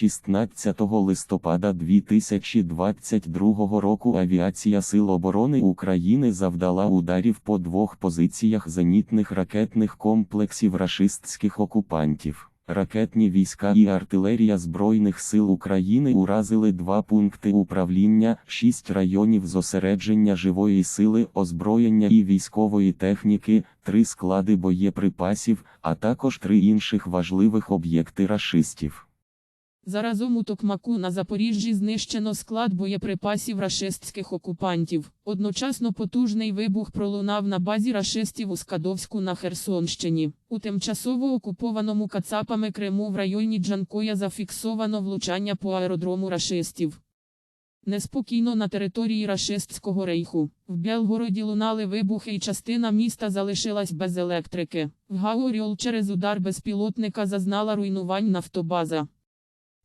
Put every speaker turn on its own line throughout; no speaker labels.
16 листопада 2022 року авіація Сил оборони України завдала ударів по двох позиціях зенітних ракетних комплексів рашистських окупантів. Ракетні війська і артилерія Збройних сил України уразили два пункти управління, шість районів зосередження живої сили, озброєння і військової техніки, три склади боєприпасів, а також три інших важливих об'єкти рашистів.
Заразом у Токмаку на Запоріжжі знищено склад боєприпасів рашистських окупантів. Одночасно потужний вибух пролунав на базі рашистів у Скадовську на Херсонщині. У тимчасово окупованому Кацапами Криму в районі Джанкоя зафіксовано влучання по аеродрому рашистів. Неспокійно на території рашистського рейху. В Белгороді лунали вибухи і частина міста залишилась без електрики. В Гаоріол через удар безпілотника зазнала руйнувань нафтобаза.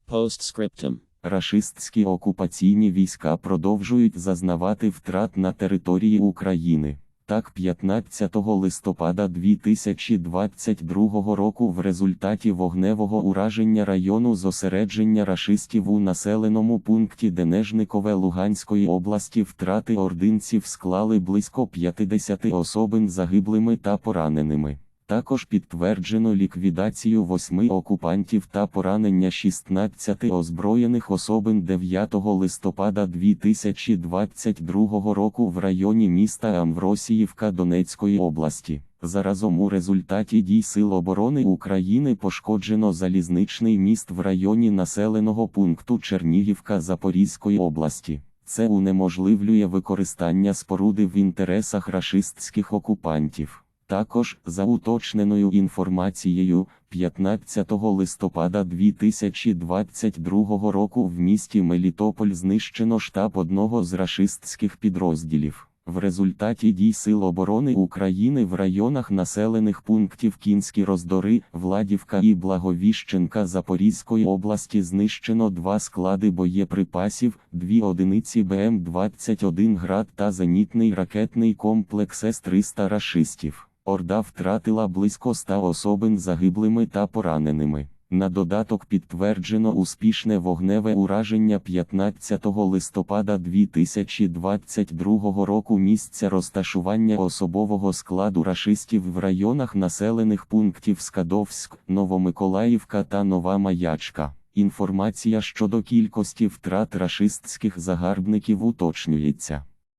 Postscriptum.
Рашистські окупаційні війська продовжують зазнавати втрат на території України. Так, 15 листопада 2022 року в результаті вогневого ураження району зосередження рашистів у населеному пункті Денежникове Луганської області втрати ординців склали близько 50 особин загиблими та пораненими. Також підтверджено ліквідацію восьми окупантів та поранення 16 озброєних особин 9 листопада 2022 року в районі міста Амвросіївка Донецької області. Заразом у результаті дій Сил оборони України пошкоджено залізничний міст в районі населеного пункту Чернігівка Запорізької області. Це унеможливлює використання споруди в інтересах рашистських окупантів. Також, за уточненою інформацією, 15 листопада 2022 року в місті Мелітополь знищено штаб одного з рашистських підрозділів. В результаті дій Сил оборони України в районах населених пунктів Кінські Роздори, Владівка і Благовіщенка Запорізької області знищено два склади боєприпасів, дві одиниці БМ-21 «Град» та зенітний ракетний комплекс С-300 рашистів. Орда втратила близько 100 особин загиблими та пораненими. На додаток підтверджено успішне вогневе ураження 15 листопада 2022 року місця розташування особового складу рашистів в районах населених пунктів Скадовськ, Новомиколаївка та Нова Маячка. Інформація щодо кількості втрат рашистських загарбників уточнюється.